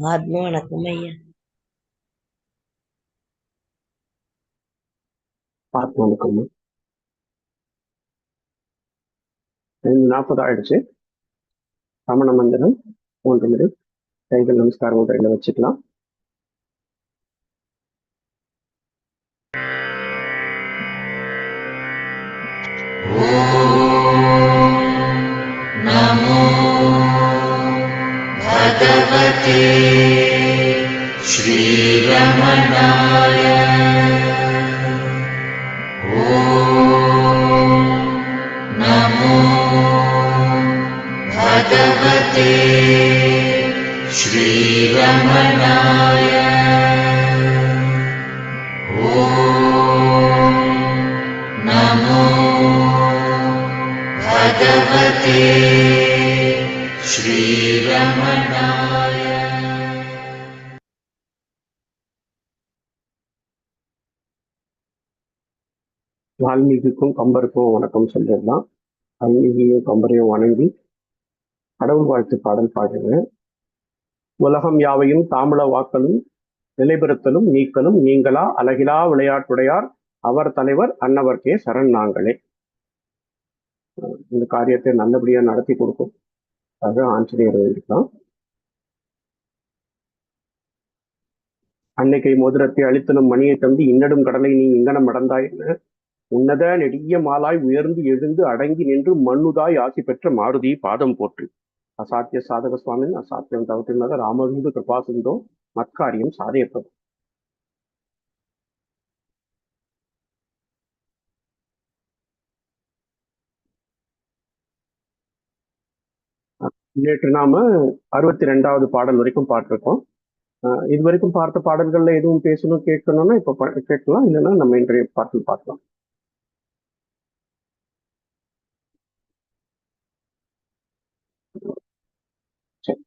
ஆத்மா வணக்கம் ஐயா. ஆத்மா வணக்கம். நாற்பது ஆயிடுச்சு. ரமண மந்திரம் மூன்று முறை. கைகள் நமஸ்காரம் கையில் வச்சுக்கலாம். ॐ नमो श्रीरमणाय। ॐ नमो भगवते श्रीरमणाय வால்மீகிக்கும் கம்பருக்கும் வணக்கம் சொல்லிடலாம் வால்மீகியும் கம்பரையும் வணங்கி கடவுள் வாழ்த்து பாடல் பாடுங்க. உலகம் யாவையும் தாமிழ வாக்கலும் நிலைபெறுத்தலும் நீக்கலும் நீங்களா அழகிலா விளையாட்டுடையார் அவர் தலைவர் அன்னவர்கே சரண் நாங்களே. இந்த காரியத்தை நல்லபடியா நடத்தி கொடுக்கும். அது ஆஞ்சநேயர் வேண்டிக்கலாம் அன்னைக்கை மோதிரத்தை அழித்தலும் மணியை தந்து இன்னடும் கடலை நீ இங்கனம் அடந்தாய் என உன்னத நெடிய மாலாய் உயர்ந்து எழுந்து அடங்கி நின்று மண்ணுதாய் ஆசி பெற்ற மாருதி பாதம் போற்று. அசாத்திய சாதக சுவாமின் அசாத்தியம் தவத்தினக ராமகிந்து கிருபாசிந்தோ மத்காரியம் சாதயப்பது நேற்று நாம அறுபத்தி ரெண்டாவது பாடல் வரைக்கும் பார்த்துருக்கோம். இது வரைக்கும் பார்த்த பாடல்கள்ல எதுவும் பேசணும் கேட்கணும்னா இப்ப கேட்கலாம் இல்லைன்னா நம்ம இன்றைய பாட்டில் பார்க்கலாம் சரி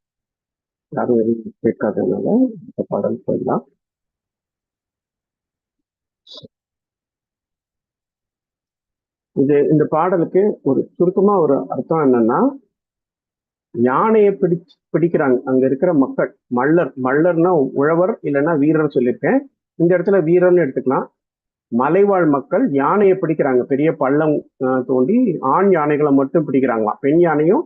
யாரும் எதுவும் கேட்காததுனால இந்த பாடல் போயிடலாம். இது இந்த பாடலுக்கு ஒரு சுருக்கமா ஒரு அர்த்தம் என்னன்னா யானையை பிடி பிடிக்கிறாங்க. அங்க இருக்கிற மக்கள் மல்லர் மல்லர்னா உழவர் இல்லைன்னா வீரர் சொல்லியிருக்கேன். இந்த இடத்துல வீரர்னு எடுத்துக்கலாம். மலைவாழ் மக்கள் யானையை பிடிக்கிறாங்க. பெரிய பள்ளம் தோண்டி ஆண் யானைகளை மட்டும் பிடிக்கிறாங்களாம். பெண் யானையும்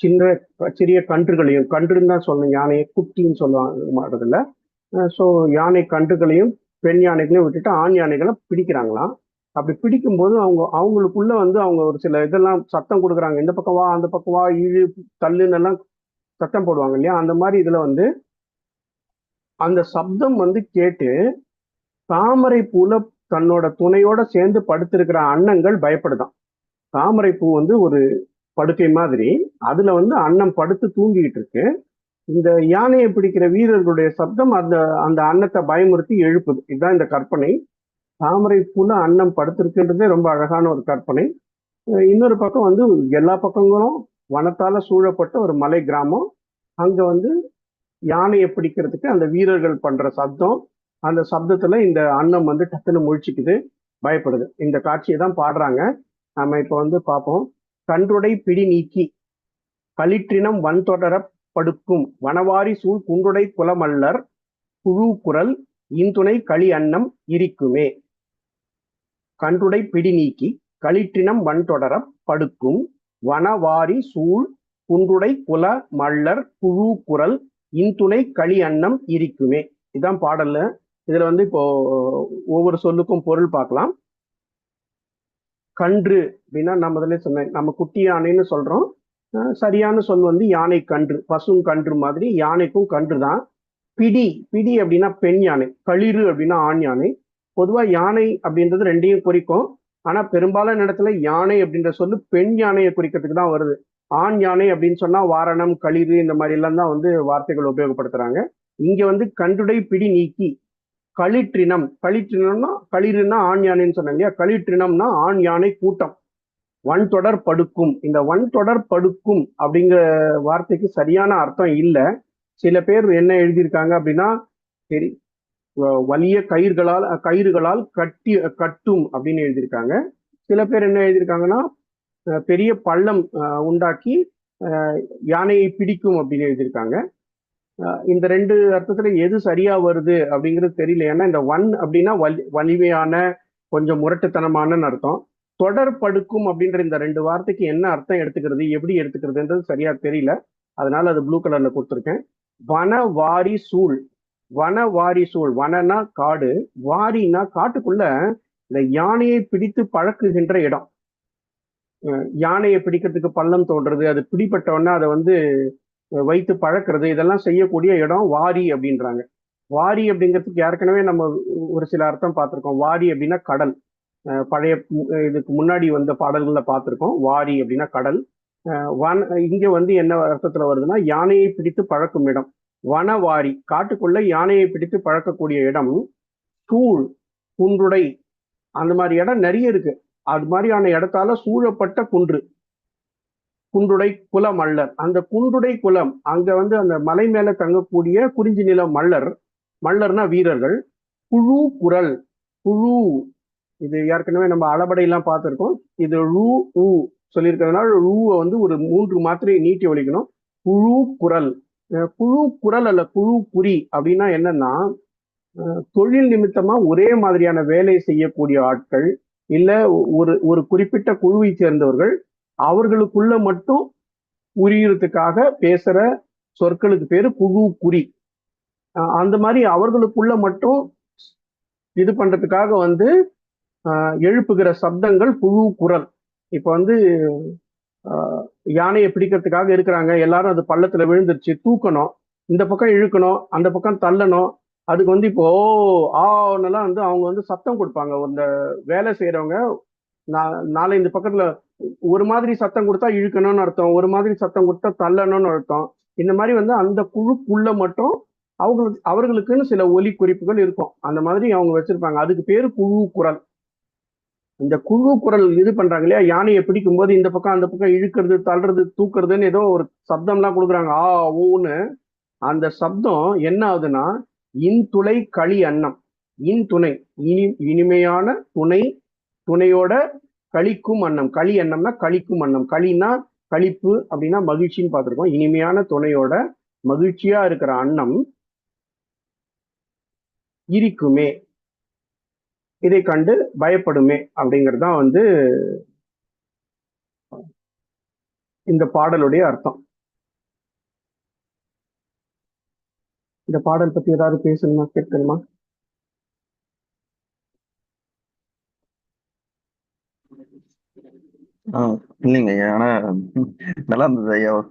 சின்ன சிறிய கன்றுகளையும் கன்றுன்னு தான் சொல்லணும் யானையை குட்டின்னு சொல்லுவாங்க மாடுறதுல ஸோ யானை கன்றுகளையும் பெண் யானைகளையும் விட்டுட்டு ஆண் யானைகளை பிடிக்கிறாங்களாம். அப்படி பிடிக்கும்போது அவங்க அவங்களுக்குள்ள வந்து அவங்க ஒரு சில இதெல்லாம் சத்தம் கொடுக்குறாங்க. இந்த பக்கம் வா அந்த பக்கம் வா இழு தள்ளுன்னு எல்லாம் சத்தம் போடுவாங்க இல்லையா? அந்த மாதிரி இதுல வந்து அந்த சப்தம் வந்து கேட்டு தாமரை பூல தன்னோட துணையோட சேர்ந்து படுத்திருக்கிற அன்னங்கள் பயப்படுதான். தாமரை பூ வந்து ஒரு படுக்கை மாதிரி. அதுல வந்து அன்னம் படுத்து தூங்கிக்கிட்டு இருக்கு. இந்த யானையை பிடிக்கிற வீரர்களுடைய சப்தம் அந்த அந்த அன்னத்தை பயமுறுத்தி எழுப்புது. இதுதான் இந்த கற்பனை. தாமரை பூல அன்னம் படுத்திருக்குன்றதே ரொம்ப அழகான ஒரு கற்பனை. இன்னொரு பக்கம் வந்து எல்லா பக்கங்களும் வனத்தால சூழப்பட்ட ஒரு மலை கிராமம். அங்க வந்து யானையை பிடிக்கிறதுக்கு அந்த வீரர்கள் பண்ற சப்தம். அந்த சப்தத்துல இந்த அன்னம் வந்து டக்குன்னு முழிச்சுக்குது பயப்படுது. இந்த காட்சியை தான் பாடுறாங்க. நம்ம இப்ப வந்து பார்ப்போம். கன்றுடை பிடி நீக்கி களிற்றினம் வன்தொடரப் படுக்கும் வனவாரி சூழ் குன்றுடை குலமல்லர் குழு குரல் இன்துணை களி அன்னம் இருக்குமே. கன்றுடை பிடி நீக்கி களிற்றினம் வன்தொடர படுக்கும் வனவாரி சூழ் குன்றுடை குல மல்லர் குழு குரல் இன்துணை களி அன்னம் இருக்குமே. இதுதான் பாடல்ல இதுல வந்து இப்போ ஒவ்வொரு சொல்லுக்கும் பொருள் பார்க்கலாம் கன்று அப்படின்னா நான் முதல்ல சொன்னேன். நம்ம குட்டி யானைன்னு சொல்றோம். சரியான சொல் வந்து யானை கன்று பசும் கன்று மாதிரி யானைக்கும் கன்று தான். பிடி பிடி அப்படின்னா பெண் யானை களிறு அப்படின்னா ஆண் யானை. பொதுவாக யானை அப்படின்றது ரெண்டையும் குறிக்கும். ஆனால் பெரும்பாலான இடத்துல யானை அப்படின்ற சொல்லு பெண் யானையை குறிக்கிறதுக்கு தான் வருது. ஆண் யானை அப்படின்னு சொன்னால் வாரணம் களிறு இந்த மாதிரி எல்லாம் தான் வந்து வார்த்தைகள் உபயோகப்படுத்துறாங்க. இங்கே வந்து கன்றுடை பிடி நீக்கி களிற்றினம். களிற்றினம்னா களிறுனா ஆண் யானைன்னு சொன்னாங்க இல்லையா? களிற்றினம்னா ஆண் யானை கூட்டம். வன் தொடர் படுக்கும். இந்த வன் தொடர் படுக்கும் அப்படிங்கிற வார்த்தைக்கு சரியான அர்த்தம் இல்லை. சில பேர் என்ன எழுதியிருக்காங்க அப்படின்னா சரி வலிய கயிர்களால் கயிறுகளால் கட்டி கட்டும் அப்படின்னு எழுதியிருக்காங்க. சில பேர் என்ன எழுதியிருக்காங்கன்னா அஹ், பெரிய பள்ளம் அஹ், உண்டாக்கி அஹ், யானையை பிடிக்கும் அப்படின்னு எழுதியிருக்காங்க. இந்த ரெண்டு அர்த்தத்துல எது சரியா வருது அப்படிங்கிறது தெரியல. ஏன்னா இந்த ஒன் அப்படின்னா வலி வலிமையான கொஞ்சம் முரட்டுத்தனமான அர்த்தம். தொடர் படுக்கும் அப்படின்ற இந்த ரெண்டு வார்த்தைக்கு என்ன அர்த்தம் எடுத்துக்கிறது எப்படி எடுத்துக்கிறதுன்றது சரியா தெரியல. அதனால அது ப்ளூ கலர்ல கொடுத்துருக்கேன். வன வாரி சூழ். வன வாரி சூழ். வனனா காடு வாரினா காட்டுக்குள்ள இந்த யானையை பிடித்து பழக்குகின்ற இடம். யானையை பிடிக்கிறதுக்கு பள்ளம் தோன்றது அது பிடிபட்டவொடனே அதை வந்து வைத்து பழக்கிறது. இதெல்லாம் செய்யக்கூடிய இடம் வாரி அப்படின்றாங்க. வாரி அப்படிங்கிறதுக்கு ஏற்கனவே நம்ம ஒரு சில அர்த்தம் பார்த்துருக்கோம். வாரி அப்படின்னா கடல். பழைய இதுக்கு முன்னாடி வந்த பாடல்களில் பார்த்துருக்கோம். வாரி அப்படின்னா கடல். வன இங்கே வந்து என்ன அர்த்தத்தில் வருதுன்னா யானையை பிடித்து பழக்கும் இடம். வனவாரி காட்டுக்குள்ள யானையை பிடித்து பழக்கக்கூடிய இடம். சூழ் குன்றுடை அந்த மாதிரி இடம் நிறைய இருக்கு. அது மாதிரியான இடத்தால சூழப்பட்ட குன்று. குன்றுடை குலம் மல்லர். அந்த குன்றுடை குலம் அங்க வந்து அந்த மலை மேல தங்கக்கூடிய குறிஞ்சி நில மல்லர். மல்லர்னா வீரர்கள். குழு குரல். குழு. இது ஏற்கனவே நம்ம அளபடையெல்லாம் பார்த்துருக்கோம். இது ரூ ஊ சொல்லியிருக்கிறதுனால ரூவை வந்து ஒரு மூன்று மாத்திரை நீட்டி ஒழிக்கணும். குழு குரல். குழு குரல் அல்ல குழு குறி அப்படின்னா என்னன்னா தொழில் நிமித்தமா ஒரே மாதிரியான வேலை செய்யக்கூடிய ஆட்கள் இல்ல ஒரு ஒரு குறிப்பிட்ட குழுவை சேர்ந்தவர்கள் அவர்களுக்குள்ள மட்டும் புரியறதுக்காக பேசுற சொற்களுக்கு பேரு குழு குறி அந்த மாதிரி அவர்களுக்குள்ள மட்டும் இது பண்றதுக்காக வந்து எழுப்புகிற சப்தங்கள் புழு குரல் இப்ப வந்து யானையை பிடிக்கிறதுக்காக இருக்கிறாங்க எல்லாரும் அது பள்ளத்துல விழுந்துருச்சு தூக்கணும் இந்த பக்கம் இழுக்கணும் அந்த பக்கம் தள்ளணும் அதுக்கு வந்து இப்போ ஆனெல்லாம் வந்து அவங்க வந்து சத்தம் கொடுப்பாங்க இந்த வேலை செய்யறவங்க நா- நாளை இந்த பக்கத்துல ஒரு மாதிரி சத்தம் கொடுத்தா இழுக்கணும்னு அர்த்தம் ஒரு மாதிரி சத்தம் கொடுத்தா தள்ளணும்னு அர்த்தம். இந்த மாதிரி வந்து அந்த குழுக்குள்ள மட்டும் அவங்களுக்கு அவர்களுக்குன்னு சில ஒலி குறிப்புகள் இருக்கும். அந்த மாதிரி அவங்க வச்சிருப்பாங்க. அதுக்கு பேரு குழு குரல். இந்த குழு குரல் இது பண்றாங்க இல்லையா? யானையை பிடிக்கும் போது இந்த பக்கம் அந்த பக்கம் இழுக்கிறது தள்ளுறது தூக்குறதுன்னு ஏதோ ஒரு சப்தம்லாம் கொடுக்குறாங்க. ஆ ஓன்னு. அந்த சப்தம் என்ன ஆகுதுன்னா இன்துளை களி அன்னம். இன் துணை. இனி இனிமையான துணை துணையோட களிக்கும் அன்னம். களி அன்னம்னா களிக்கும் அன்னம். களினா களிப்பு அப்படின்னா மகிழ்ச்சின்னு பார்த்துருக்கோம். இனிமையான துணையோட மகிழ்ச்சியா இருக்கிற அன்னம் இருக்குமே. இதை கண்டு பயப்படுமே அப்படிங்கிறது தான் வந்து இந்த பாடலுடைய அர்த்தம். இந்த பாடல் பத்தி ஏதாவது பேசணுமா கேட்கணுமா? ஆ இல்லைங்க ஐயா ஆனா நல்லா இருந்தது ஐயா.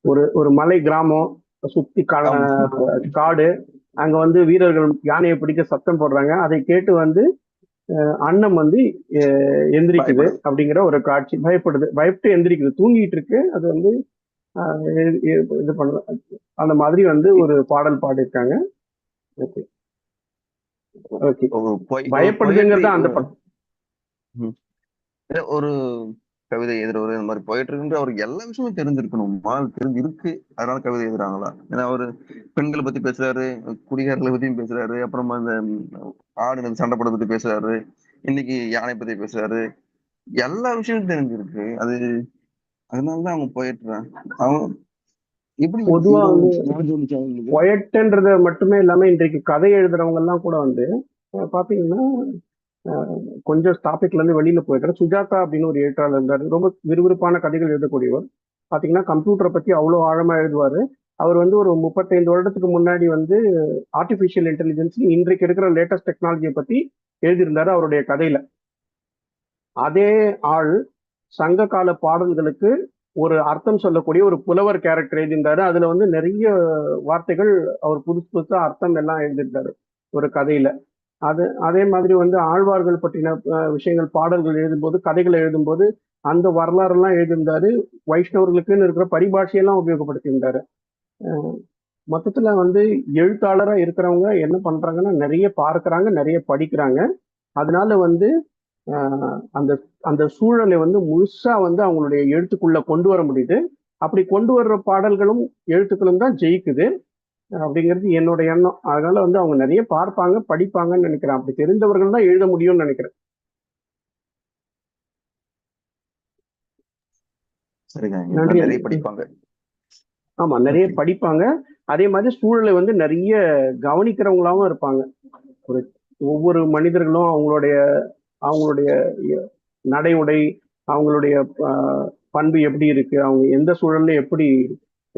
ஒரு ஒரு மலை கிராமம் சுத்தி. காடு அங்க வந்து வீரர்கள் யானையை பிடிக்க சத்தம் போடுறாங்க. அதை கேட்டு வந்து அன்னம் வந்து எந்திரிக்குது. அப்படிங்கிற ஒரு காட்சி. பயப்படுது. பயப்பட்டு எந்திரிக்குது. தூங்கிட்டு இருக்கு. அது வந்து இது- பண்ண அந்த மாதிரி வந்து ஒரு பாடல் பாடியிருக்காங்க. ஓகே. பயப்படுதுங்கிறது அந்த படம் இல்ல, ஒரு கவிதை எழுதுறவரு இந்த மாதிரி போயிட்டு இருக்கு அவருக்கு எல்லா விஷயமும் தெரிஞ்சிருக்கணுமா. தெரிஞ்சு இருக்கு. அதனால கவிதை எழுதுறாங்களா? ஏன்னா அவரு பெண்களை பத்தி பேசுறாரு குடிகாரர்களை பத்தியும் பேசுறாரு அப்புறமா இந்த ஆடு சண்டை போட பத்தி பேசுறாரு இன்னைக்கு யானை பத்தி பேசுறாரு. எல்லா விஷயமும் தெரிஞ்சிருக்கு. அது அதனாலதான் அவங்க போயிட்டுறான் அவங்க எப்படி பொதுவா வந்து வந்துச்சு அவங்களுக்கு? பொயட்டுன்றத மட்டுமே இல்லாம இன்றைக்கு கதை எழுதுறவங்க எல்லாம் கூட வந்து பாத்தீங்கன்னா கொஞ்சம் டாபிக்ல இருந்து வெளியில போயிருக்காரு. சுஜாதா அப்படின்னு ஒரு எழுத்தாளர் இருந்தார். ரொம்ப விறுவிறுப்பான கதைகள் எழுதக்கூடியவர். பாத்தீங்கன்னா கம்ப்யூட்டரை பத்தி அவ்வளவு ஆழமா எழுதுவாரு. அவர் வந்து ஒரு முப்பத்தைந்து வருடத்துக்கு முன்னாடி வந்து ஆர்டிபிஷியல் இன்டெலிஜென்ஸ் இன்றைக்கு இருக்கிற லேட்டஸ்ட் டெக்னாலஜியை பத்தி எழுதியிருந்தாரு அவருடைய கதையில. அதே ஆள் சங்க கால பாடல்களுக்கு ஒரு அர்த்தம் சொல்லக்கூடிய ஒரு புலவர் கேரக்டர் எழுதியிருந்தாரு. அதுல வந்து நிறைய வார்த்தைகள் அவர் புதுசு புதுசா அர்த்தம் எல்லாம் எழுதியிருந்தாரு ஒரு கதையில. அது அதே மாதிரி வந்து ஆழ்வார்கள் பற்றின விஷயங்கள் பாடல்கள் எழுதும்போது கதைகள் எழுதும்போது அந்த வரலாறெல்லாம் எழுதியிருந்தாரு. வைஷ்ணவர்களுக்குன்னு இருக்கிற பரிபாஷையெல்லாம் உபயோகப்படுத்தியிருந்தாரு. மொத்தத்தில் மொத்தத்துல வந்து எழுத்தாளரா இருக்கிறவங்க என்ன பண்றாங்கன்னா நிறைய பார்க்குறாங்க நிறைய படிக்கிறாங்க. அதனால வந்து அந்த அந்த சூழலை வந்து முழுசா வந்து அவங்களுடைய எழுத்துக்குள்ள கொண்டு வர முடியுது. அப்படி கொண்டு வர்ற பாடல்களும் எழுத்துக்களும் தான் ஜெயிக்குது. அப்படிங்கிறது என்னோட எண்ணம். அதனால வந்து அவங்க நிறைய பார்ப்பாங்க படிப்பாங்கன்னு நினைக்கிறேன். அப்படி தெரிந்தவர்கள் தான் எழுத முடியும்னு நினைக்கிறேன். நிறைய படிப்பாங்க. ஆமா நிறைய படிப்பாங்க. அதே மாதிரி சூழலை வந்து நிறைய கவனிக்கிறவங்களாவும் இருப்பாங்க. ஒரு ஒவ்வொரு மனிதர்களும் அவங்களுடைய அவங்களுடைய நடை உடை அவங்களுடைய பண்பு எப்படி இருக்கு அவங்க எந்த சூழல்ல எப்படி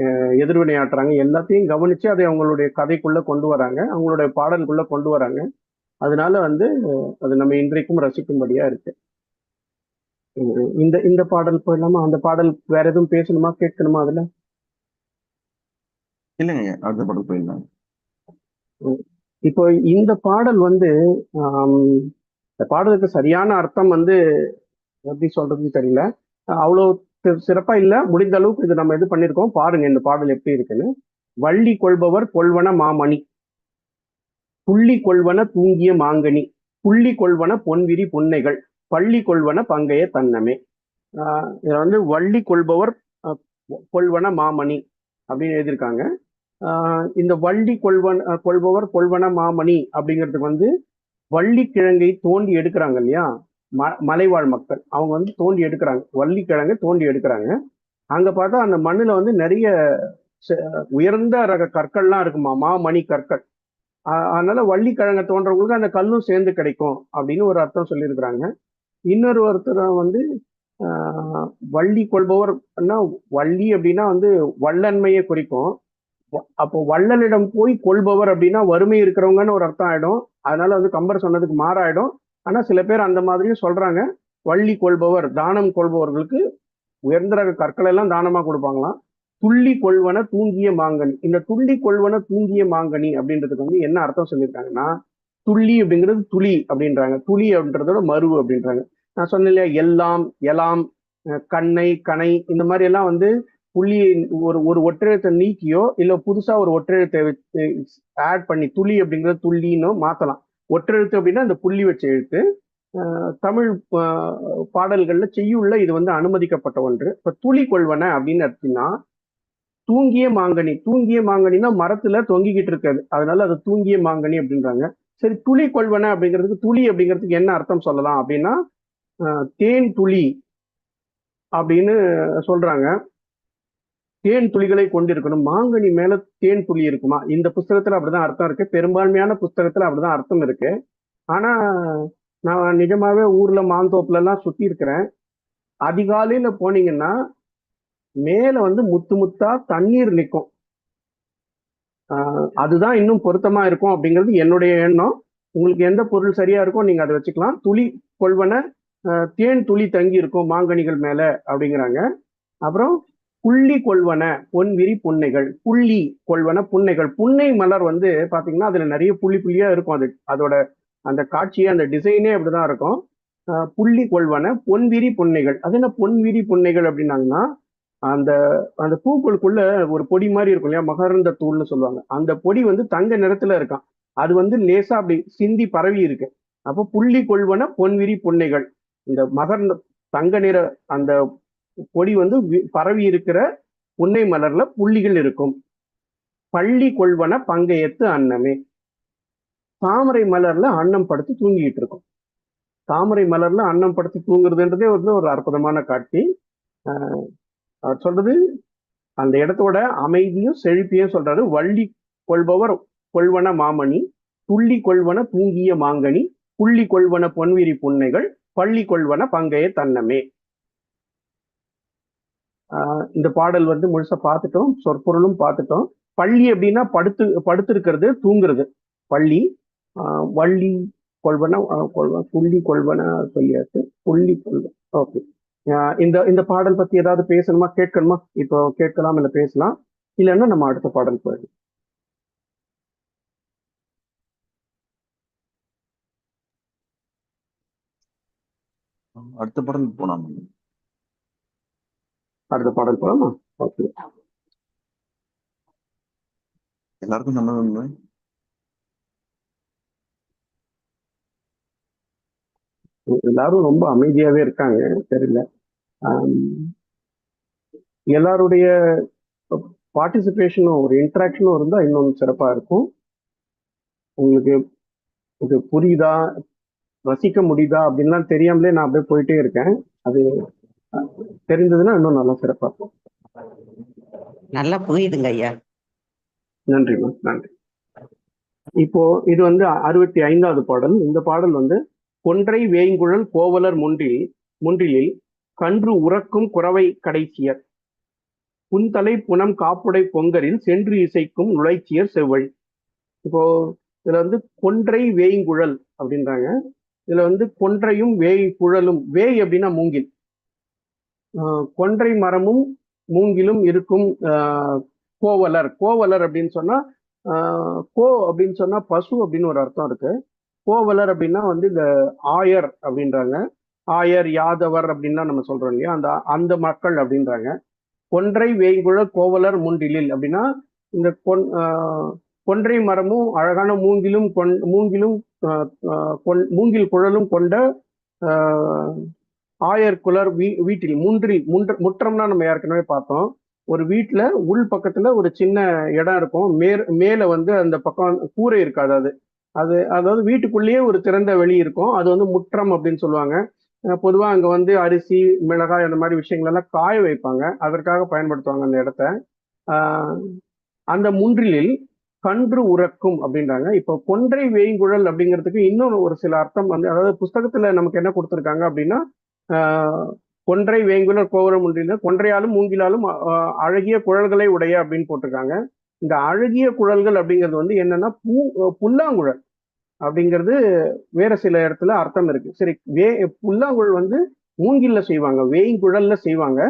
ஆஹ், எதிர்வினையாற்றுறாங்க எல்லாத்தையும் கவனிச்சு அதை அவங்களுடைய கதைக்குள்ள கொண்டு வராங்க. அவங்களுடைய பாடலுக்குள்ள கொண்டு வராங்க. அதனால வந்து அது நம்ம இன்றைக்கும் ரசிக்கும்படியா இருக்கு. இந்த இந்த பாடல் போயிடலாமா? அந்த பாடல் வேற எதுவும் பேசணுமா? கேட்கணுமா அதுல? இல்லைங்க. அடுத்த படம் போயிடலாம். இப்போ இந்த பாடல் வந்து இந்த பாடலுக்கு சரியான அர்த்தம் வந்து எப்படி சொல்றதுன்னு தெரியல. அவ்வளோ சிறப்பா இல்ல. முடிந்த அளவுக்கு இது நம்ம இது பண்ணியிருக்கோம் பாருங்க இந்த பாடல் எப்படி இருக்குன்னு. வள்ளி கொள்பவர் கொள்வன மாமணி. புள்ளி கொள்வன தூங்கிய மாங்கனி. புள்ளி கொள்வன பொன்விரி புன்னைகள். பள்ளி கொள்வன பங்கைய தன்னமே. ஆஹ் இதுல வந்து வள்ளி கொள்பவர் கொள்வன மாமணி அப்படின்னு எழுதியிருக்காங்க. ஆஹ் இந்த வள்ளி கொள்வன் கொள்பவர் கொள்வன மாமணி அப்படிங்கிறதுக்கு வந்து வள்ளி கிழங்கை தோண்டி எடுக்கிறாங்க இல்லையா? ம மலைவாழ் மக்கள். அவங்க வந்து தோண்டி எடுக்கிறாங்க. வள்ளிக்கிழங்கு தோண்டி எடுக்கிறாங்க. அங்க பார்த்தா அந்த மண்ணுல வந்து நிறைய உயர்ந்த ரக கற்கள்லாம் இருக்குமா? மாமணி கற்கள். அதனால வள்ளி தோன்றவங்களுக்கு அந்த கல்லும் சேர்ந்து கிடைக்கும் அப்படின்னு ஒரு அர்த்தம் சொல்லியிருக்கிறாங்க. இன்னொரு ஒருத்தர் வந்து வள்ளி கொள்பவர்னா வள்ளி அப்படின்னா வந்து வள்ளன்மையை குறிக்கும். வ- அப்போ வள்ளலிடம் போய் கொள்பவர் அப்படின்னா வறுமை இருக்கிறவங்கன்னு ஒரு அர்த்தம் ஆயிடும். அதனால வந்து கம்பர் சொன்னதுக்கு மாறாயிடும். ஆனால் சில பேர் அந்த மாதிரியும் சொல்றாங்க. வள்ளி கொள்பவர் தானம் கொள்பவர்களுக்கு உயர்ந்த ரக கற்களை எல்லாம் தானமாக கொடுப்பாங்களாம். துள்ளி கொள்வன தூங்கிய மாங்கனி. இந்த துள்ளி கொள்வன தூங்கிய மாங்கனி அப்படின்றதுக்கு வந்து என்ன அர்த்தம் சொல்லியிருக்காங்கன்னா துள்ளி அப்படிங்கிறது துளி அப்படின்றாங்க. துளி அப்படின்றதோட மருவு அப்படின்றாங்க. நான் சொன்னேன் இல்லையா எல்லாம் எலாம் கண்ணை கணை இந்த மாதிரி எல்லாம் வந்து புள்ளியை ஒரு ஒரு ஒற்றெழுத்தை நீக்கியோ இல்லை புதுசா ஒரு ஒற்றெழுத்தை ஆட் பண்ணி துளி அப்படிங்கிறது துள்ளின்னு மாத்தலாம். ஒற்றெழுத்து அப்படின்னா இந்த புள்ளி வச்ச எழுத்து. தமிழ் பாடல்கள்ல செய்யுள்ள இது வந்து அனுமதிக்கப்பட்ட ஒன்று. இப்ப துளி கொள்வன அப்படின்னு எடுத்தீங்கன்னா தூங்கிய மாங்கனி. தூங்கிய மாங்கனினா மரத்துல தொங்கிக்கிட்டு இருக்காது. அதனால அது தூங்கிய மாங்கனி அப்படின்றாங்க. சரி துளி கொள்வன அப்படிங்கிறதுக்கு துளி அப்படிங்கிறதுக்கு என்ன அர்த்தம் சொல்லலாம் அப்படின்னா தேன் துளி அப்படின்னு சொல்றாங்க. தேன் துளிகளை கொண்டிருக்கணும். மாங்கனி மேல தேன் துளி இருக்குமா? இந்த புஸ்தகத்துல அப்படிதான் அர்த்தம் இருக்கு. பெரும்பான்மையான புஸ்தகத்துல அப்படிதான் அர்த்தம் இருக்கு. ஆனா நான் நிஜமாவே ஊர்ல மாந்தோப்புல எல்லாம் சுத்தி இருக்கிறேன். அதிகாலையில போனீங்கன்னா மேல வந்து முத்து முத்தா தண்ணீர் நிற்கும் அதுதான் இன்னும் பொருத்தமா இருக்கும் அப்படிங்கிறது என்னுடைய எண்ணம். உங்களுக்கு எந்த பொருள் சரியா இருக்கோ நீங்க அதை வச்சுக்கலாம். துளி கொள்வன தேன் துளி தங்கி இருக்கும் மாங்கனிகள் மேல அப்படிங்கிறாங்க. அப்புறம் புள்ளி கொள்வன பொன்விரி புன்னைகள். புள்ளி கொள்வன புன்னைகள். புன்னை மலர் வந்து பாத்தீங்கன்னா அதுல நிறைய புள்ளி புள்ளியா இருக்கும் அது. அதோட அந்த காட்சியே அந்த டிசைனே அப்படிதான் இருக்கும். புள்ளி கொள்வன பொன்விரி புன்னைகள். அது என்ன பொன்விரி புன்னைகள் அப்படின்னாங்கன்னா அந்த அந்த பூக்களுக்குள்ள ஒரு பொடி மாதிரி இருக்கும் இல்லையா? மகரந்த தூள்னு சொல்லுவாங்க. அந்த பொடி வந்து தங்க நிறத்துல இருக்கான் அது வந்து லேசா அப்படி சிந்தி பரவி இருக்கு. அப்போ புள்ளி கொள்வன பொன்விரி புன்னைகள். இந்த மகர்ந்த தங்க நிற அந்த கொடி வந்து பரவி இருக்கிற புன்னை மலர்ல புள்ளிகள் இருக்கும். பள்ளி கொள்வன பங்கையத்து அன்னமே. தாமரை மலர்ல அன்னம் படுத்து தூங்கிட்டு இருக்கும். தாமரை மலர்ல அன்னம் படுத்து தூங்குறதுன்றதே வந்து ஒரு அற்புதமான காட்சி. ஆஹ் அவர் சொல்றது அந்த இடத்தோட அமைதியும் செழிப்பையும் சொல்றாரு. வள்ளி கொள்பவர் கொள்வன மாமணி துள்ளி கொள்வன தூங்கிய மாங்கனி புள்ளி கொள்வன பொன்விரி புன்னைகள் பள்ளி கொள்வன பங்கைய தன்னமே இந்த பாடல் வந்து முழுசா பார்த்துட்டோம் சொற்பொருளும் பார்த்துட்டோம். பள்ளி அப்படின்னா படுத்து படுத்திருக்கிறது தூங்குறது. பள்ளி ஆஹ் வள்ளி கொள்வன ஆஹ் கொள்வன புள்ளி கொள்வன சொல்லியாச்சு. புள்ளி கொள்வன் ஓகே. இந்த இந்த பாடல் பத்தி ஏதாவது பேசணுமா கேட்கணுமா? இப்போ கேட்கலாம் இல்ல பேசலாம். இல்லைன்னா நம்ம அடுத்த பாடல் போயிடலாம். அடுத்த படம் போனாங்க அடுத்த பாடல் போலாமா? எல்லாருக்கும் தான். எல்லாரும் ரொம்ப அமைதியாவே இருக்காங்க தெரியல. எல்லாருடைய பார்ட்டிசிபேஷனும் ஒரு இன்ட்ராக்ஷனும் இருந்தா இன்னும் சிறப்பா இருக்கும். உங்களுக்கு இது புரியுதா? ரசிக்க முடியுதா? அப்படின்லாம் தெரியாமலே நான் அப்படியே போயிட்டே இருக்கேன். அது தெரிந்ததுன்னா இன்னும் நல்லா சிறப்பா இருக்கும். நல்லா புரியுதுங்க ஐயா. நன்றிம்மா நன்றி. இப்போ இது வந்து அறுபத்தி ஐந்தாவது பாடல். இந்த பாடல் வந்து கொன்றை வேய்ங்குழல் கோவலர் முன்றில் முன்றிலில் கன்று உறக்கும் குறவை கடைசியர். புன்தலை புனம் காப்புடை பொங்கரில் சென்று இசைக்கும் நுழைச்சியர் செவ்வழி. இப்போ இதுல வந்து கொன்றை வேய்ங்குழல் அப்படின்றாங்க. இதுல வந்து கொன்றையும் வேய் குழலும் வேய் அப்படின்னா மூங்கில். கொன்றை மரமும் மூங்கிலும் இருக்கும் கோவலர். கோவலர் அப்படின்னு சொன்னா கோ அப்படின்னு சொன்னா பசு அப்படின்னு ஒரு அர்த்தம் இருக்கு. கோவலர் அப்படின்னா வந்து இந்த ஆயர் அப்படின்றாங்க. ஆயர் யாதவர் அப்படின்னா நம்ம சொல்றோம் இல்லையா? அந்த அந்த மக்கள் அப்படின்றாங்க. கொன்றை வேங்குழ கோவலர் முண்டிலில் அப்படின்னா இந்த கொன் கொன்றை மரமும் அழகான மூங்கிலும் கொண் மூங்கிலும் கொண் மூங்கில் குழலும் கொண்ட ஆயர் குலர் வீ வீட்டில் முன்றி முன்ற முற்றம்னா நம்ம ஏற்கனவே பார்த்தோம். ஒரு வீட்டில் உள் பக்கத்தில் ஒரு சின்ன இடம் இருக்கும். மேற் மேலே வந்து அந்த பக்கம் கூரை இருக்காது அது. அது அதாவது வீட்டுக்குள்ளேயே ஒரு திறந்த வெளி இருக்கும். அது வந்து முற்றம் அப்படின்னு சொல்லுவாங்க. பொதுவாக அங்கே வந்து அரிசி மிளகாய் அந்த மாதிரி விஷயங்கள் எல்லாம் காய வைப்பாங்க. அதற்காக பயன்படுத்துவாங்க அந்த இடத்த. அந்த முன்றிலில் கன்று உறக்கும் அப்படின்றாங்க. இப்போ கொன்றை வேய்ங்குழல் அப்படிங்கிறதுக்கு இன்னொரு ஒரு சில அர்த்தம் வந்து அதாவது புஸ்தகத்தில் நமக்கு என்ன கொடுத்துருக்காங்க அப்படின்னா கொன்றை வேங்குலர் கோபுரம் ஒன்றில கொன்றையாலும் மூங்கிலாலும் அழகிய குழல்களை உடைய அப்படின்னு போட்டிருக்காங்க. இந்த அழகிய குழல்கள் அப்படிங்கிறது வந்து என்னன்னா பூ புல்லாங்குழல் அப்படிங்கிறது வேற சில இடத்துல அர்த்தம் இருக்கு. சரி வே புல்லாங்குழல் வந்து மூங்கில்ல செய்வாங்க வேய்குழல்ல செய்வாங்க.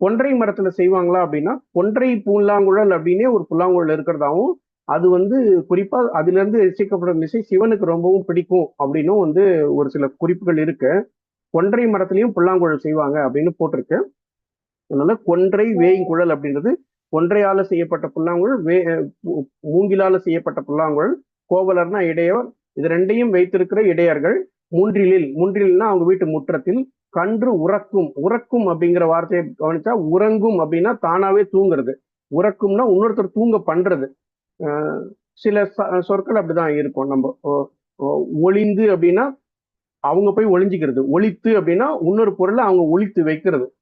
கொன்றை மரத்துல செய்வாங்களா அப்படின்னா கொன்றை புல்லாங்குழல் அப்படின்னே ஒரு புல்லாங்குழல் இருக்கிறதாவும் அது வந்து குறிப்பா அதுல இருந்து இசைக்கப்படும் இசை சிவனுக்கு ரொம்பவும் பிடிக்கும் அப்படின்னும் வந்து ஒரு சில குறிப்புகள் இருக்கு. கொன்றை மரத்திலையும் புல்லாங்குழல் செய்வாங்க அப்படின்னு போட்டிருக்கு. அதனால கொன்றை வேய்குழல் அப்படின்றது கொன்றையால செய்யப்பட்ட புல்லாங்குழல் வே மூங்கிலால செய்யப்பட்ட புல்லாங்குழல் கோவலர்னா இடையவர் இது ரெண்டையும் வைத்திருக்கிற இடையர்கள். மூன்றிலில் மூன்றில்னா அவங்க வீட்டு முற்றத்தில் கன்று உறக்கும் உறக்கும் அப்படிங்கிற வார்த்தையை கவனிச்சா உறங்கும் அப்படின்னா தானாவே தூங்குறது. உறக்கும்னா இன்னொருத்தர் தூங்க பண்றது. சில ச- சொற்கள் அப்படிதான் இருக்கும். நம்ம ஒ- ஒளிந்து அப்படின்னா அவங்க போய் ஒளிஞ்சிக்கிறது. ஒழித்து அப்படின்னா இன்னொரு பொருளை அவங்க ஒழித்து வைக்கிறது.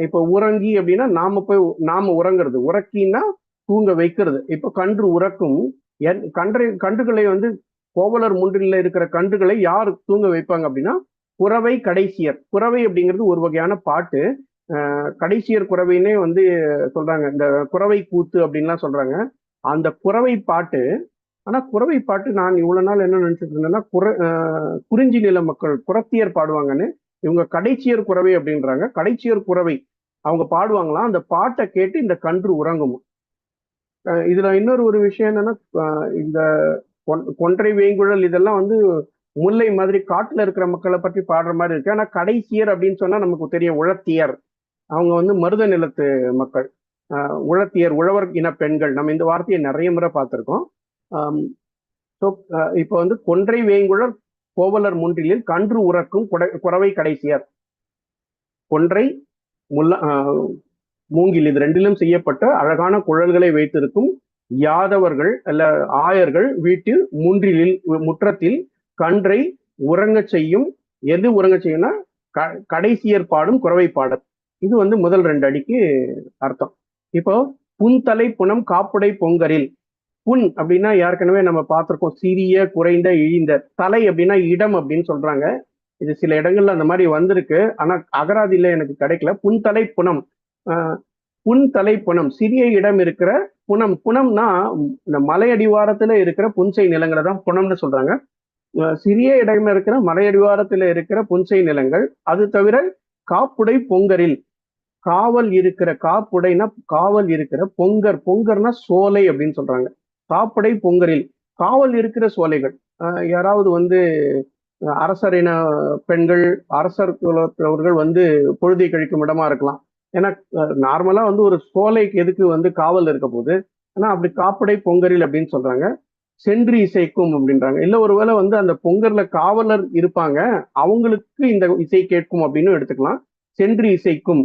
இப்போ உறங்கி அப்படின்னா நாம போய் நாம உறங்குறது. உறக்கின்னா தூங்க வைக்கிறது. இப்போ கன்று உறக்கும். என்- கன்றை கன்றுகளை வந்து கோவலர் முன்றில் இருக்கிற கன்றுகளை யார் தூங்க வைப்பாங்க அப்படின்னா குறவை கடைசியர். குறவை அப்படிங்கிறது ஒரு வகையான பாட்டு. கடைசியர் குறவைன்னே வந்து சொல்றாங்க. இந்த குறவை கூத்து அப்படின்லாம் சொல்றாங்க. அந்த குறவை பாட்டு ஆனா குறவை பாட்டு நான் இவ்வளவு நாள் என்ன நினைச்சிட்டு இருந்தேன்னா குற குறிஞ்சி நில மக்கள் குறத்தியர் பாடுவாங்கன்னு இவங்க கடைச்சியர் குறவை அப்படின்றாங்க. கடைச்சியர் குறவை அவங்க பாடுவாங்களாம். அந்த பாட்டை கேட்டு இந்த கன்று உறங்கும். இதுல இன்னொரு ஒரு விஷயம் என்னன்னா இந்த கொன்- கொன்றை வேங்குழல் இதெல்லாம் வந்து முல்லை மாதிரி காட்டுல இருக்கிற மக்களை பற்றி பாடுற மாதிரி இருக்கு. ஆனா கடைசியர் அப்படின்னு சொன்னா நமக்கு தெரியும் உழத்தியர். அவங்க வந்து மருத நிலத்து மக்கள். உழத்தியர் உழவர் இன பெண்கள். நம்ம இந்த வார்த்தையை நிறைய முறை பார்த்திருக்கோம். ஸோ இப்போ வந்து கொன்றை வேங்குழர் கோவலர் முன்றிலில் கன்று உறக்கும் குறவை கடைசியர். கொன்றை முல்ல மூங்கில் இது ரெண்டிலும் செய்யப்பட்ட அழகான குழல்களை வைத்திருக்கும் யாதவர்கள் அல்ல ஆயர்கள் வீட்டில் முன்றிலில் முற்றத்தில் கன்றை உறங்கச் செய்யும். எது உறங்க செய்யும்னா க- கடைசியர் பாடும் குறவை பாடல். இது வந்து முதல் ரெண்டு அடிக்கு அர்த்தம். இப்போ புன்தலை புனம் காப்புடை பொங்கரில் புன் அப்படின்னா ஏற்கனவே நம்ம பார்த்துருக்கோம். சிறிய குறைந்த இழிந்த. தலை அப்படின்னா இடம் அப்படின்னு சொல்றாங்க. இது சில இடங்கள்ல அந்த மாதிரி வந்திருக்கு. ஆனா அகராதியில எனக்கு கிடைக்கல. புன்தலை புனம் புன் தலை புனம் சிறிய இடம் இருக்கிற புனம் புனம்னா இந்த மலையடிவாரத்துல இருக்கிற புன்சை நிலங்களை தான் புனம்னு சொல்றாங்க. சிறிய இடம் இருக்கிற மலையடிவாரத்துல இருக்கிற புன்சை நிலங்கள். அது தவிர காப்புடை பொங்கரில். காவல் இருக்கிற காப்புடைனா காவல் இருக்கிற பொங்கர். பொங்கர்னா சோலை அப்படின்னு சொல்றாங்க. காப்புடை பொங்கரில் காவல் இருக்கிற சோலைகள். யாராவது வந்து அரசரின பெண்கள் அரசர் குலத்தவர்கள் வந்து பொழுதை கழிக்கும் இடமா இருக்கலாம். ஏன்னா நார்மலா வந்து ஒரு சோலைக்கு எதுக்கு வந்து காவல் இருக்க போகுது. ஆனா அப்படி காப்படை பொங்கரில் அப்படின்னு சொல்றாங்க. சென்று இசைக்கும் அப்படின்றாங்க. இல்ல ஒருவேளை வந்து அந்த பொங்கர்ல காவலர் இருப்பாங்க. அவங்களுக்கு இந்த இசை கேட்கும் அப்படின்னு எடுத்துக்கலாம். சென்று இசைக்கும்.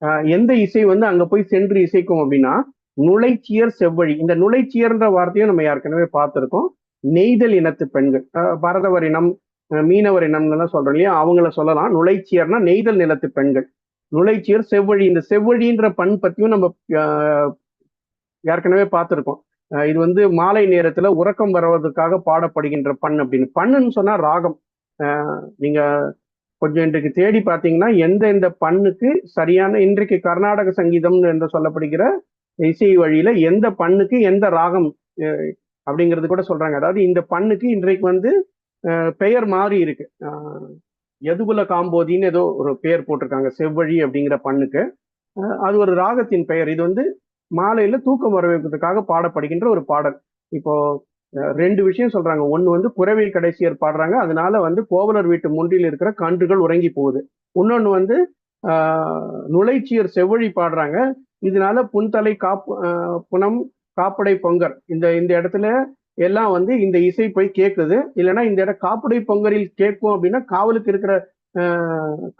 ஆஹ் எந்த இசை வந்து அங்க போய் சென்று இசைக்கும் அப்படின்னா நுழைச்சியர் செவ்வழி. இந்த நுழைச்சியர்ன்ற வார்த்தையும் நம்ம ஏற்கனவே பார்த்திருக்கோம். நெய்தல் இனத்து பெண்கள். பரதவர் இனம் மீனவர் இனம்லாம் சொல்றோம் இல்லையா? அவங்கள சொல்லலாம். நுழைச்சியர்னா நெய்தல் நிலத்து பெண்கள். நுழைச்சியர் செவ்வழி. இந்த செவ்வழின்ற பண் பத்தியும் நம்ம ஏற்கனவே பார்த்திருக்கோம். அஹ் இது வந்து மாலை நேரத்துல உறக்கம் வருவதற்காக பாடப்படுகின்ற பண் அப்படின்னு. பண்ணுன்னு சொன்னா ராகம். நீங்க கொஞ்சம் இன்றைக்கு தேடி பார்த்தீங்கன்னா எந்த எந்த பண்ணுக்கு சரியான இன்றைக்கு கர்நாடக சங்கீதம் என்று சொல்லப்படுகிற இசை வழியில எந்த பண்ணுக்கு எந்த ராகம் அப்படிங்கிறது கூட சொல்றாங்க. அதாவது இந்த பண்ணுக்கு இன்றைக்கு வந்து பெயர் மாறி இருக்கு. அஹ் எதுகுல காம்போதின்னு ஏதோ ஒரு பெயர் போட்டிருக்காங்க செவ்வழி அப்படிங்கிற பண்ணுக்கு. அது ஒரு ராகத்தின் பெயர். இது வந்து மாலையில தூக்கம் வரவேற்பதற்காக பாடப்படுகின்ற ஒரு பாடல். இப்போ ரெண்டு விஷயம் சொல்றாங்க. ஒண்ணு வந்து குறவை கடைசியர் பாடுறாங்க. அதனால வந்து கோவலர் வீட்டு முன்றில் இருக்கிற கன்றுகள் உறங்கி போகுது. இன்னொன்னு வந்து ஆஹ், நுழைச்சியர் செவ்வழி பாடுறாங்க. இதனால புன்தலை காப்பு புனம் காப்படை பொங்கர் இந்த இந்த இடத்துல எல்லாம் வந்து இந்த இசை போய் கேட்குது இல்லைன்னா இந்த இடம் காப்படை பொங்கரில் கேட்கும் அப்படின்னா காவலுக்கு இருக்கிற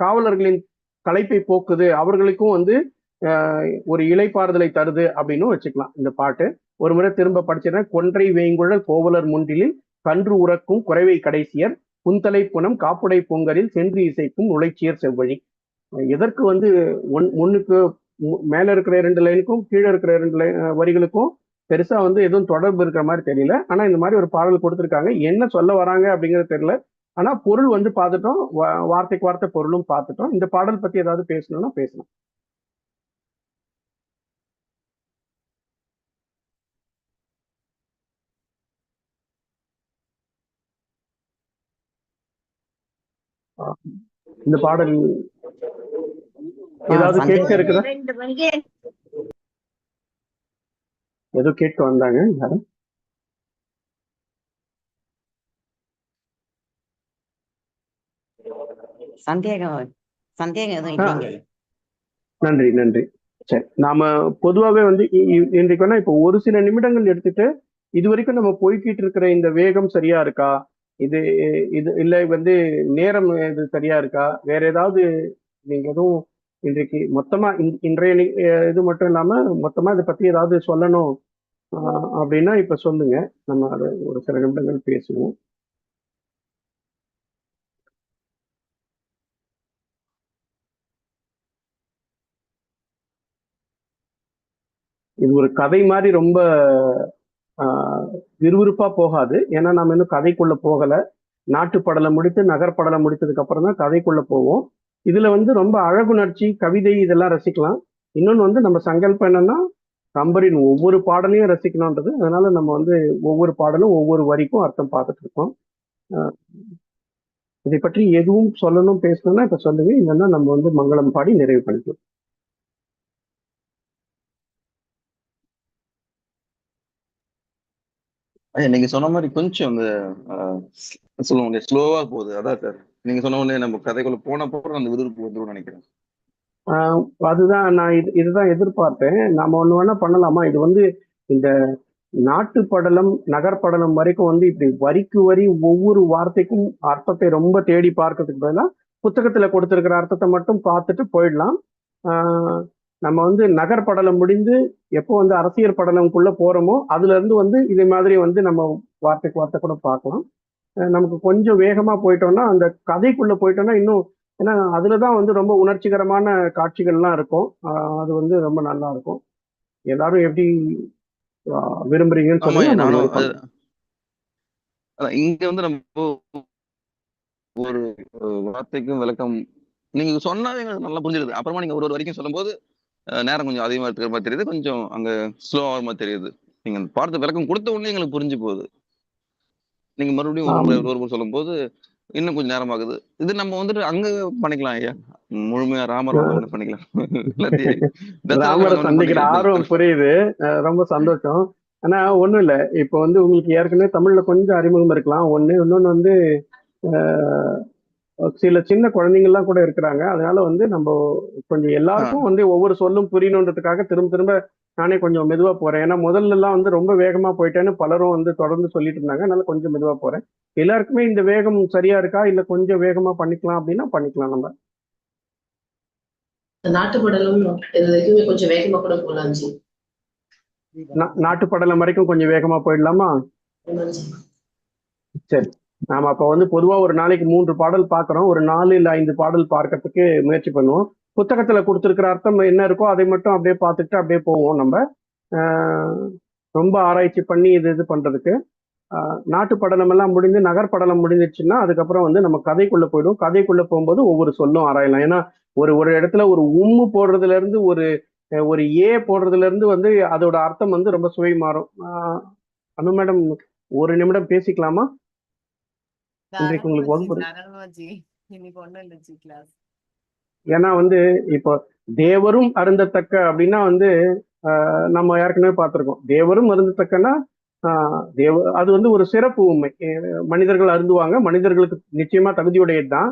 காவலர்களின் களைப்பை போக்குது. அவர்களுக்கும் வந்து ஒரு இலைப்பாறுதலை தருது அப்படின்னு வச்சுக்கலாம். இந்த பாட்டு. ஒரு முறை திரும்ப படிச்சிருந்தா கொன்றை வேங்குழல் கோவலர் முன்றிலில் கன்று உறக்கும் குறைவை கடைசியர் புன்தலை புனம் காப்புடை பொங்கலில் சென்று இசைக்கும் நுழைச்சியர் செவ்வழி. எதற்கு வந்து ஒன் ஒன்றுக்கு மேல இருக்கிற இரண்டு லைனுக்கும் கீழே இருக்கிற இரண்டு லைன் வரிகளுக்கும் பெருசா வந்து எதுவும் தொடர்பு இருக்கிற மாதிரி தெரியல. ஆனா இந்த மாதிரி ஒரு பாடல் கொடுத்துருக்காங்க. என்ன சொல்ல வராங்க அப்படிங்கிறது தெரியல. ஆனா பொருள் வந்து பார்த்துட்டோம். வார்த்தைக்கு வார்த்தை பொருளும் பார்த்துட்டோம். இந்த பாடல் பத்தி ஏதாவது பேசணும்னா பேசலாம். இந்த பாடல் ஏதாவது கேட்க இருக்குதா ஏதோ கேட்க வந்தாங்க யாரும் சந்தேகம் சந்தேகம் எதுவும். இல்லைங்க. நன்றி நன்றி. சரி நாம பொதுவாகவே வந்து இன்றைக்கு வேணா இப்போ ஒரு சில நிமிடங்கள் எடுத்துட்டு இது வரைக்கும் நம்ம போய்கிட்டு இருக்கிற இந்த வேகம் சரியா இருக்கா? இது இது இல்லை வந்து நேரம் இது சரியா இருக்கா? வேற ஏதாவது நீங்க எதுவும் இன்றைக்கு மொத்தமா இன்- இன்றைய இது மட்டும் இல்லாம மொத்தமா இதை பத்தி ஏதாவது சொல்லணும் அப்படின்னா இப்ப சொல்லுங்க. நம்ம அதை ஒரு சில நிமிடங்கள் பேசுவோம். இது ஒரு கதை மாதிரி ரொம்ப ஆஹ், விறுவிறுப்பா போகாது. ஏன்னா நம்ம இன்னும் கதைக்குள்ள போகல. நாட்டுப்படலை முடித்து நகர்படலை முடித்ததுக்கு அப்புறம் தான் கதைக்குள்ள போவோம். இதுல வந்து ரொம்ப அழகுணர்ச்சி கவிதை இதெல்லாம் ரசிக்கலாம். இன்னொன்று வந்து நம்ம சங்கல்பம் என்னன்னா கம்பரின் ஒவ்வொரு பாடலையும் ரசிக்கணுன்றது அதனால நம்ம வந்து ஒவ்வொரு பாடலும் ஒவ்வொரு வரிக்கும் அர்த்தம் பார்த்துட்டு இருக்கோம். இதை பற்றி எதுவும் சொல்லணும் பேசணும்னா இப்ப சொல்லுங்க. இல்லைன்னா நம்ம வந்து மங்களம் பாடி நிறைவு பண்ணிக்கலாம். நீங்க சொன்ன மாதிரி கொஞ்சம் அந்த சொல்லுவாங்க ஸ்லோவா போகுது. அதான் சார். நீங்க சொன்ன உடனே நம்ம கதைக்குள்ள போன போற அந்த விறுவிறுப்பு வந்துடும் நினைக்கிறேன். ஆஹ் அதுதான் நான் இது இதுதான் எதிர்பார்த்தேன். நாம ஒண்ணு வேணா பண்ணலாமா? இது வந்து இந்த நாட்டு படலம் நகர்படலம் வரைக்கும் வந்து இப்படி வரிக்கு வரி ஒவ்வொரு வார்த்தைக்கும் அர்த்தத்தை ரொம்ப தேடி பார்க்கறதுக்கு பதிலாக புத்தகத்துல கொடுத்துருக்கிற அர்த்தத்தை மட்டும் பார்த்துட்டு போயிடலாம். ஆஹ் நம்ம வந்து நகர்படலம் முடிந்து எப்போ வந்து அரசியல் படலம்குள்ள போறோமோ அதுல இருந்து வந்து இதே மாதிரி வந்து நம்ம வார்த்தைக்கு வார்த்தை கூட பார்க்கலாம். நமக்கு கொஞ்சம் வேகமா போயிட்டோம்னா அந்த கதைக்குள்ள போயிட்டோம்னா இன்னும் ஏன்னா அதுலதான் வந்து ரொம்ப உணர்ச்சிகரமான காட்சிகள்லாம் இருக்கும். அது வந்து ரொம்ப நல்லா இருக்கும். எல்லாரும் எப்படி விரும்புறீங்கன்னு சொல்லி. அதான் இங்க வந்து நம்ம ஒரு வார்த்தைக்கும் விளக்கம் நீங்க சொன்னாவே எங்களுக்கு நல்லா புரிஞ்சிருது. அப்புறமா நீங்க ஒரு ஒரு வரைக்கும் சொல்லும்போது நேரம் கொஞ்சம் அதிகமா இருக்கிற மாதிரி தெரியுது. கொஞ்சம் அங்க ஸ்லோ ஆகிற மாதிரி தெரியுது. நீங்க பார்த்து விளக்கம் கொடுத்த உடனே எங்களுக்கு புரிஞ்சு போகுது. நீங்க மறுபடியும் ஒரு முறை முறை சொல்லும்போது இன்னும் கொஞ்சம் நேரம் ஆகுது இது நம்ம வந்துட்டு அங்க பண்ணிக்கலாம் ஐயா. முழுமையா ராமர் பண்ணிக்கலாம். ஆர்வம் புரியுது. ரொம்ப சந்தோஷம். ஆனா ஒண்ணும் இல்ல. இப்போ வந்து உங்களுக்கு ஏற்கனவே தமிழ்ல கொஞ்சம் அறிமுகம் இருக்கலாம். ஒண்ணு இன்னொன்னு வந்து சில சின்ன குழந்தைங்கள்லாம் கூட இருக்கிறாங்க. அதனால வந்து நம்ம கொஞ்சம் எல்லாருக்கும் வந்து ஒவ்வொரு சொல்லும் புரியணுன்றதுக்காக திரும்ப திரும்ப நானே கொஞ்சம் மெதுவா போறேன். ஏன்னா முதல்ல எல்லாம் வந்து ரொம்ப வேகமா போயிட்டேன்னு பலரும் வந்து தொடர்ந்து சொல்லிட்டு இருந்தாங்க. அதனால கொஞ்சம் மெதுவா போறேன். எல்லாருக்குமே இந்த வேகம் சரியா இருக்கா? இல்ல கொஞ்சம் வேகமா பண்ணிக்கலாம் அப்படின்னா பண்ணிக்கலாம் நம்ம. நாட்டுப்படலும் இது வரைக்குமே கொஞ்சம் வேகமா கூட போகலாம் நாட்டுப்படலம் வரைக்கும் கொஞ்சம் வேகமா போயிடலாமா? சரி. நாம அப்ப வந்து பொதுவா ஒரு நாளைக்கு மூன்று பாடல் பார்க்குறோம் ஒரு நாலு இல்ல ஐந்து பாடல் பார்க்கறதுக்கு முயற்சி பண்ணுவோம். புத்தகத்துல கொடுத்துருக்கிற அர்த்தம் என்ன இருக்கோ அதை மட்டும் அப்படியே பார்த்துட்டு அப்படியே போவோம் நம்ம. ரொம்ப ஆராய்ச்சி பண்ணி இது இது பண்றதுக்கு. நாட்டு படலம் எல்லாம் நகர் நகர்படலம் முடிஞ்சிச்சுன்னா அதுக்கப்புறம் வந்து நம்ம கதைக்குள்ள போயிடும் கதைக்குள்ள போகும்போது ஒவ்வொரு சொல்லும் ஆராயலாம். ஏன்னா ஒரு ஒரு இடத்துல ஒரு உம்மு போடுறதுல இருந்து ஒரு ஒரு ஏ போடுறதுல இருந்து வந்து அதோட அர்த்தம் வந்து ரொம்ப சுவை மாறும். அனு மேடம் ஒரு நிமிடம் பேசிக்கலாமா? இன்றைக்கு உங்களுக்கு வகுப்பு இருக்கு. தாராளமாஜி இன்னைக்கு ஒண்ணும் இல்ல ஜி கிளாஸ் ஏன்னா வந்து இப்போ தேவரும் அருந்தத்தக்க அப்படின்னா வந்து நம்ம ஏற்கனவே பார்த்திருக்கோம். தேவரும் அருந்தத்தக்கன்னா தேவ அது வந்து ஒரு சிறப்பு உண்மை. மனிதர்கள் அருந்துவாங்க. மனிதர்களுக்கு நிச்சயமா தகுதியுடையது தான்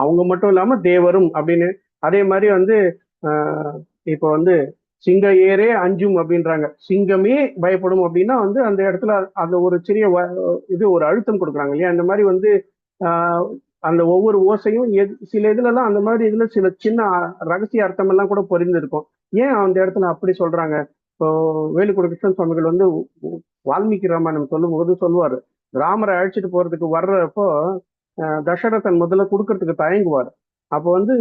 அவங்க மட்டும் இல்லாம தேவரும் அப்படின்னு அதே மாதிரி வந்து இப்போ வந்து சிங்க ஏரே அஞ்சும் அப்படின்றாங்க. சிங்கமே பயப்படும் அப்படின்னா வந்து அந்த இடத்துல அந்த ஒரு சிறிய வ- இது ஒரு அழுத்தம் கொடுக்குறாங்க இல்லையா? அந்த மாதிரி வந்து அந்த ஒவ்வொரு ஓசையும் எது- சில இதுலலாம் அந்த மாதிரி இதுல சில சின்ன ரகசிய அர்த்தம் எல்லாம் கூட பொரிந்திருக்கும் ஏன் அந்த இடத்துல அப்படி சொல்றாங்க? இப்போ வேலுக்குடி கிருஷ்ணன் சுவாமிகள் வந்து வால்மீகி ராமாயணம் சொல்லும்போது சொல்லுவாரு. ராமரை அழைச்சிட்டு போறதுக்கு வர்றப்போ தசரதன் முதல்ல கொடுக்கறதுக்கு தயங்குவார். அப்போ வந்து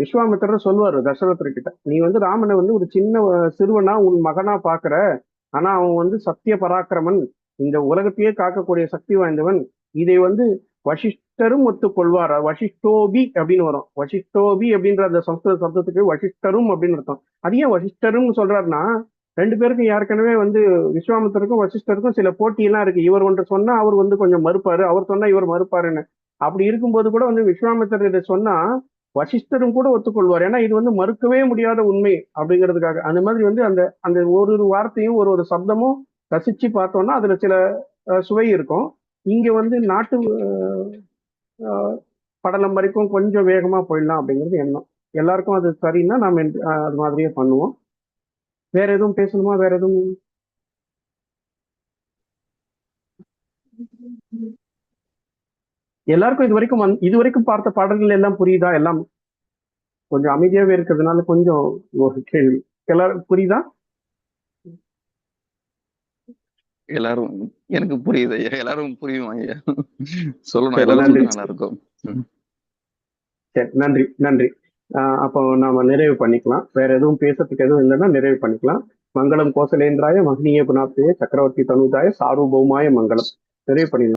விஸ்வாமித்திரர் சொல்லுவாரு தசரதர் கிட்ட நீ வந்து ராமனை வந்து ஒரு சின்ன சிறுவனா உன் மகனா பாக்குற. ஆனா அவன் வந்து சத்திய பராக்கிரமன். இந்த உலகத்தையே காக்கக்கூடிய சக்தி வாய்ந்தவன். இதை வந்து வசிஷ்டரும் ஒத்துக்கொள்வார்? வசிஷ்டோபி அப்படின்னு வரும். வசிஷ்டோபி அப்படின்ற அந்த சம்ஸ்கிருத சப்தத்துக்கு வசிஷ்டரும் அப்படின்னு அர்த்தம். அது ஏன் வசிஷ்டரும் சொல்றாருன்னா ரெண்டு பேருக்கும் ஏற்கனவே வந்து விஸ்வாமித்தருக்கும் வசிஷ்டருக்கும் சில போட்டியெல்லாம் இருக்கு. இவர் ஒன்று சொன்னா அவர் வந்து கொஞ்சம் மறுப்பாரு. அவர் சொன்னா இவர் மறுப்பாருன்னு. அப்படி இருக்கும்போது கூட வந்து விஸ்வாமித்தர் இதை சொன்னா வசிஷ்டரும் கூட ஒத்துக்கொள்வார். ஏன்னா இது வந்து மறுக்கவே முடியாத உண்மை அப்படிங்கிறதுக்காக. அந்த மாதிரி வந்து அந்த அந்த ஒரு ஒரு வார்த்தையும் ஒரு ஒரு சப்தமும் ரசிச்சு பார்த்தோம்னா அதுல சில சுவை இருக்கும். இங்க வந்து நாட்டு படலம் வரைக்கும் கொஞ்சம் வேகமா போயிடலாம் அப்படிங்கிறது எண்ணம். எல்லாருக்கும் அது சரின்னா நாம் அது மாதிரியே பண்ணுவோம். வேற எதுவும் பேசணுமா? வேற எதுவும்? எல்லாருக்கும் இது வரைக்கும் இது வரைக்கும் பார்த்த பாடல்கள் எல்லாம் புரியுதா? எல்லாம் கொஞ்சம் அமைதியாவே இருக்கிறதுனால கொஞ்சம் ஒரு கேள்வி. எல்லாரும் புரியுதா? எல்லாரும் எனக்கு புரியுது ஐயா. எல்லாரும் புரியும் ஐயா? சொல்லணும். சரி, எல்லாரும் நல்லா இருக்கும். சரி நன்றி நன்றி. ஆஹ் அப்போ நாம நிறைவு பண்ணிக்கலாம். வேற எதுவும் பேசுறதுக்கு எதுவும் இல்லைன்னா நிறைவு பண்ணிக்கலாம். மங்களம் கோசலேந்திராய மகனீய குணாப்திய சக்கரவர்த்தி தனுதாய சார்வபௌமாய மங்களம். நிறைவு பண்ணிடலாம்.